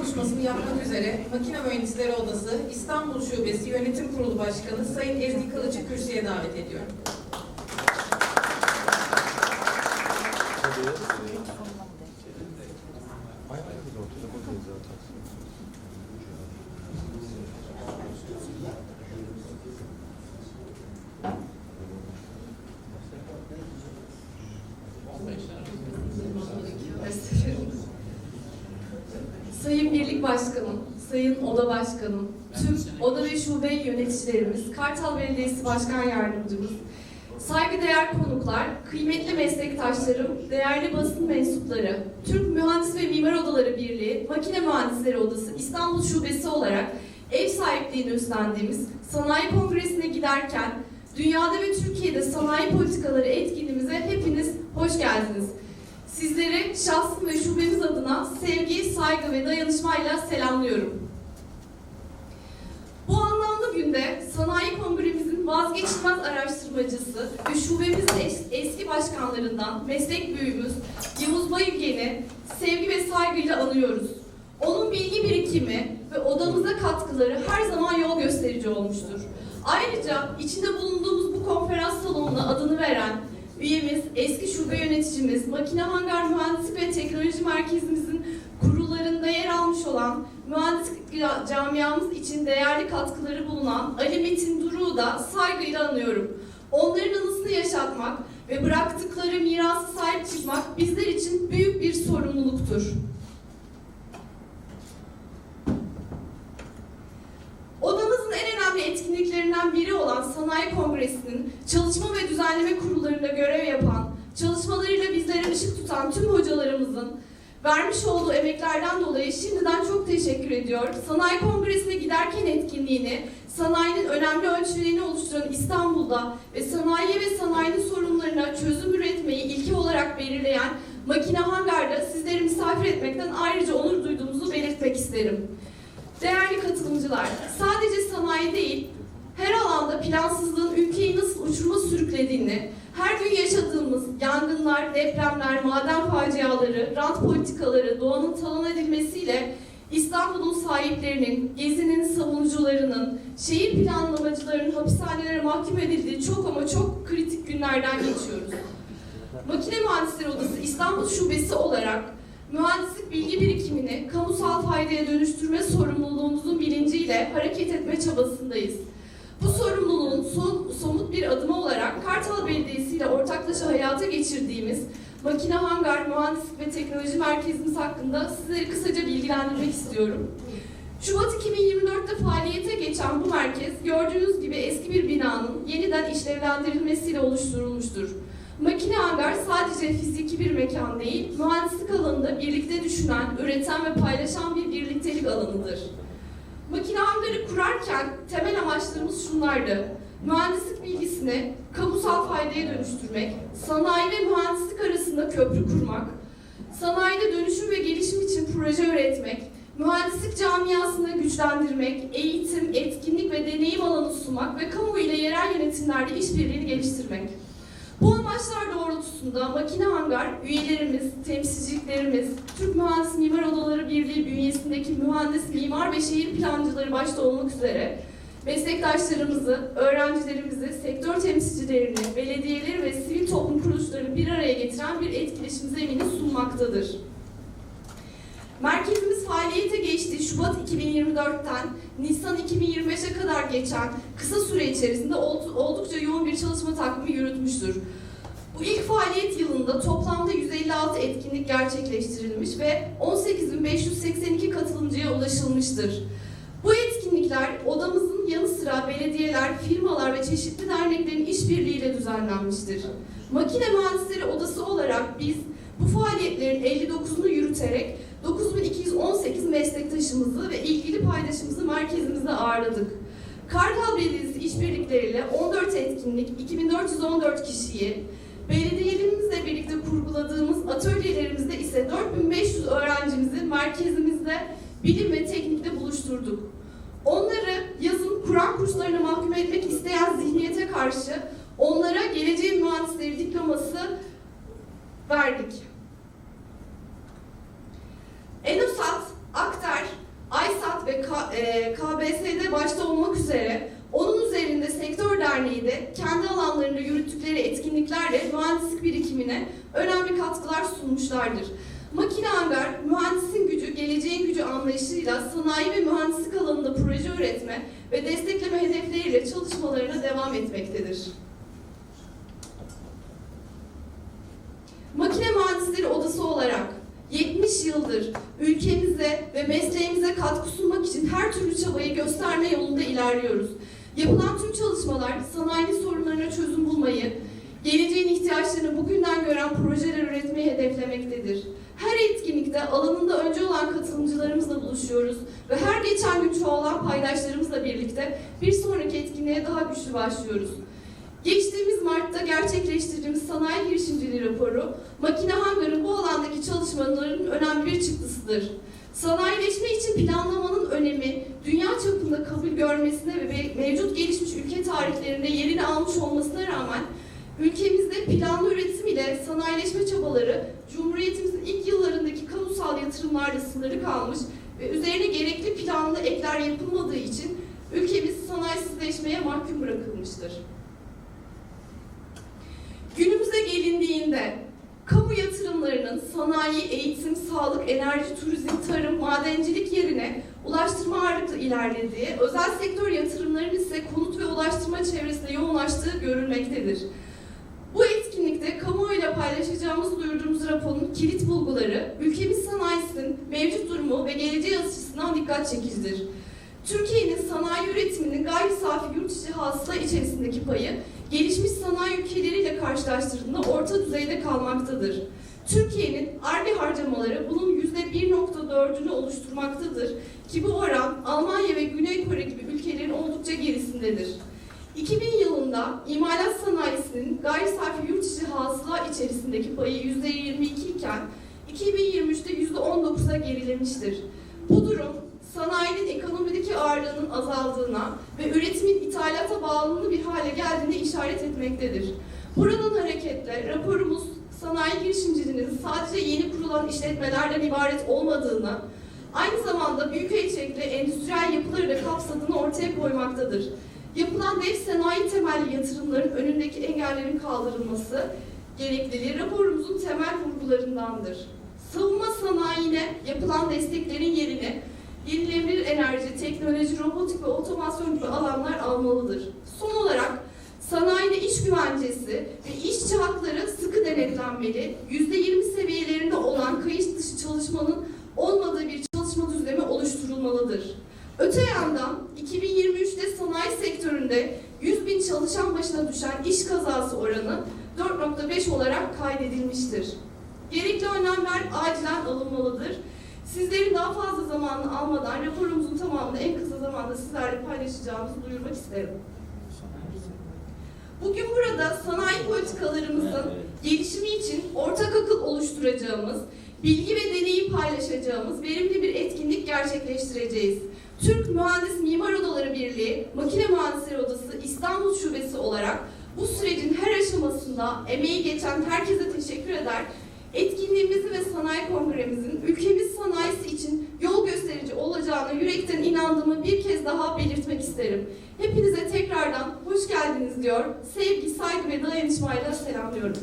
konuşmasını yapmak üzere Makine Mühendisleri Odası İstanbul Şubesi Yönetim Kurulu Başkanı Sayın Ezgi Kılıç'ı kürsüye davet ediyorum. Başkanım, Sayın Oda Başkanım, tüm oda ve şube yöneticilerimiz, Kartal Belediyesi Başkan Yardımcımız, saygıdeğer konuklar, kıymetli meslektaşlarım, değerli basın mensupları, Türk Mühendis ve Mimar Odaları Birliği, Makine Mühendisleri Odası İstanbul Şubesi olarak ev sahipliğini üstlendiğimiz Sanayi Kongresi'ne giderken dünyada ve Türkiye'de sanayi politikaları etkinliğimize hepiniz hoş geldiniz. Sizleri şahsım ve şubemiz adına sevgi, saygı ve dayanışmayla selamlıyorum. Bu anlamlı günde Sanayi Kongremizin vazgeçilmez araştırmacısı ve şubemizin es- eski başkanlarından meslek büyüğümüz Yavuz Bayülgen'i sevgi ve saygıyla anıyoruz. Onun bilgi birikimi ve odamıza katkıları her zaman yol gösterici olmuştur. Ayrıca içinde bulunduğumuz bu konferans salonuna adını veren üyemiz, eski şube yöneticimiz, Makine Hangar Mühendislik ve Teknoloji Merkezimizin kurullarında yer almış olan mühendislik ca- camiamız için değerli katkıları bulunan Ali Metin Duru'yu da saygıyla anıyorum. Onların anısını yaşatmak ve bıraktıkları mirası sahip çıkmak bizler için büyük bir sorumluluktur. Odamızın en önemli etkinliklerinden biri olan Sanayi Kongresi'nin çalışma ve kurullarında görev yapan, çalışmalarıyla bizlere ışık tutan tüm hocalarımızın vermiş olduğu emeklerden dolayı şimdiden çok teşekkür ediyor. Sanayi Kongresi'ne giderken etkinliğini, sanayinin önemli ölçülerini oluşturan İstanbul'da ve sanayi ve sanayinin sorunlarına çözüm üretmeyi ilke olarak belirleyen Makine Hangar'da sizleri misafir etmekten ayrıca onur duyduğumuzu belirtmek isterim. Değerli katılımcılar, sadece sanayi değil, her alanda plansızlığın ülkeyi nasıl uçuruma sürüklediğini, her gün yaşadığımız yangınlar, depremler, maden faciaları, rant politikaları, doğanın talan edilmesiyle İstanbul'un sahiplerinin, gezinin savunucularının, şehir planlamacılarının hapishanelere mahkum edildiği çok ama çok kritik günlerden geçiyoruz. Makine Mühendisleri Odası İstanbul Şubesi olarak mühendislik bilgi birikimini kamusal faydaya dönüştürme sorumluluğumuzun bilinciyle hareket etme çabasındayız. Bu sorumluluğun son, somut bir adımı olarak Kartal Belediyesi ile ortaklaşa hayata geçirdiğimiz Makine Hangar Mühendislik ve Teknoloji Merkezimiz hakkında sizleri kısaca bilgilendirmek istiyorum. Şubat 2024'te faaliyete geçen bu merkez gördüğünüz gibi eski bir binanın yeniden işlevlendirilmesiyle oluşturulmuştur. Makine hangar sadece fiziki bir mekan değil, mühendislik alanında birlikte düşünen, üreten ve paylaşan bir birliktelik alanıdır. Makine kurarken temel amaçlarımız şunlardı. Mühendislik bilgisini kamusal faydaya dönüştürmek, sanayi ve mühendislik arasında köprü kurmak, sanayide dönüşüm ve gelişim için proje üretmek, mühendislik camiasını güçlendirmek, eğitim, etkinlik ve deneyim alanı sunmak ve kamu ile yerel yönetimlerde işbirliğini geliştirmek. Bu amaçlar doğrultusunda Makine Hangar üyelerimiz, temsilciliklerimiz, Türk Mühendis Mimar Odaları Birliği bünyesindeki mühendis, mimar ve şehir plancıları başta olmak üzere meslektaşlarımızı, öğrencilerimizi, sektör temsilcilerini, belediyeleri ve sivil toplum kuruluşlarını bir araya getiren bir etkileşim zemini sunmaktadır. Merkezimiz faaliyete geçtiği Şubat 2024'ten Nisan 2025'e kadar geçen kısa süre içerisinde ol- oldukça yoğun bir çalışma takvimi yürütmüştür. Bu ilk faaliyet yılında toplamda 156 etkinlik gerçekleştirilmiş ve 18.582 katılımcıya ulaşılmıştır. Bu etkinlikler odamızın yanı sıra belediyeler, firmalar ve çeşitli derneklerin işbirliğiyle düzenlenmiştir. Makine Mühendisleri Odası olarak biz bu faaliyetlerin 59'unu yürüterek 9218 meslektaşımızı ve ilgili paydaşımızı merkezimizde ağırladık. Kartal Belediyesi işbirlikleriyle 14 etkinlik, 2414 kişiyi, belediyelerimizle birlikte kurguladığımız atölyelerimizde ise 4500 öğrencimizi merkezimizde bilim ve teknikte buluşturduk. Onları yazın Kur'an kurslarına mahkum etmek isteyen zihniyete karşı onlara geleceğin mühendisleri diploması verdik. Enusat, Akter, e, KBS'de başta olmak üzere derneği de kendi alanlarında yürüttükleri etkinliklerle mühendislik birikimine önemli katkılar sunmuşlardır. Makine Hangar, mühendisin gücü, geleceğin gücü anlayışıyla sanayi ve mühendislik alanında proje üretme ve destekleme hedefleriyle çalışmalarına devam etmektedir. Makine Mühendisleri Odası olarak 70 yıldır ülkemize ve mesleğimize katkı sunmak için her türlü çabayı gösterme yolunda ilerliyoruz. Yapılan tüm çalışmalar sanayinin sorunlarına çözüm bulmayı, geleceğin ihtiyaçlarını bugünden gören projeler üretmeyi hedeflemektedir. Her etkinlikte alanında önce olan katılımcılarımızla buluşuyoruz ve her geçen gün çoğalan paydaşlarımızla birlikte bir sonraki etkinliğe daha güçlü başlıyoruz. Geçtiğimiz Mart'ta gerçekleştirdiğimiz sanayi girişimciliği raporu, makine hangarın bu alandaki çalışmaların önemli bir çıktısıdır. Sanayileşme için planlamanın önemi, dünya çapında kabul görmesine ve me- mevcut gelişmiş ülke tarihlerinde yerini almış olmasına rağmen ülkemizde planlı üretim ile sanayileşme çabaları Cumhuriyetimizin ilk yıllarındaki kamusal yatırımlarla sınırlı kalmış ve üzerine gerekli planlı ekler yapılmadığı için ülkemiz sanayisizleşmeye mahkum bırakılmıştır. Günümüze gelindiğinde kamu yatırımlarının sanayi, eğitim, sağlık, enerji, turizm, tarım, madencilik yerine ulaştırma ağırlıklı ilerlediği, özel sektör yatırımlarının ise konut ve ulaştırma çevresinde yoğunlaştığı görülmektedir. Bu etkinlikte kamuoyuyla paylaşacağımız duyurduğumuz raporun kilit bulguları, ülkemiz sanayisinin mevcut durumu ve geleceği açısından dikkat çekicidir. Türkiye'nin sanayi üretiminin gayri safi yurt içi hasıla içerisindeki payı gelişmiş sanayi ülkeleriyle karşılaştırdığında orta düzeyde kalmaktadır. Türkiye'nin ARGE harcamaları bunun %1.4'ünü oluşturmaktadır ki bu oran Almanya ve Güney Kore gibi ülkelerin oldukça gerisindedir. 2000 yılında imalat sanayisinin gayri safi yurt içi hasıla içerisindeki payı %22 iken 2023'te %19'a gerilemiştir. Bu durum sanayinin ekonomideki ağırlığının azaldığına ve üretimin ithalata bağımlı bir hale geldiğine işaret etmektedir. Buradan hareketle raporumuz sanayi girişimciliğinin sadece yeni kurulan işletmelerden ibaret olmadığını, aynı zamanda büyük ölçekli endüstriyel yapıları da kapsadığını ortaya koymaktadır. Yapılan dev sanayi temelli yatırımların önündeki engellerin kaldırılması gerekliliği raporumuzun temel vurgularındandır. Savunma sanayine yapılan desteklerin yerini yenilenebilir enerji, teknoloji, robotik ve otomasyon gibi alanlar almalıdır. Son olarak iş güvencesi ve işçi hakları sıkı denetlenmeli, %20 seviyelerinde olan kayıt dışı çalışmanın olmadığı bir çalışma düzlemi oluşturulmalıdır. Öte yandan 2023'te sanayi sektöründe 100 bin çalışan başına düşen iş kazası oranı 4.5 olarak kaydedilmiştir. Gerekli önlemler acilen alınmalıdır. Sizlerin daha fazla zamanını almadan raporumuzun tamamını en kısa zamanda sizlerle paylaşacağımızı duyurmak isterim. Bugün burada sanayi politikalarımızın gelişimi için ortak akıl oluşturacağımız, bilgi ve deneyi paylaşacağımız verimli bir etkinlik gerçekleştireceğiz. Türk Mühendis Mimar Odaları Birliği, Makine Mühendisleri Odası İstanbul Şubesi olarak bu sürecin her aşamasında emeği geçen herkese teşekkür eder. Etkinliğimizi ve sanayi kongremizin ülkemiz sanayisi için yol gösterici olacağına yürekten inandığımı bir kez daha belirtmek isterim. Hepinize tekrardan hoş geldiniz diyor. Sevgi, saygı ve dayanışmayla selamlıyorum.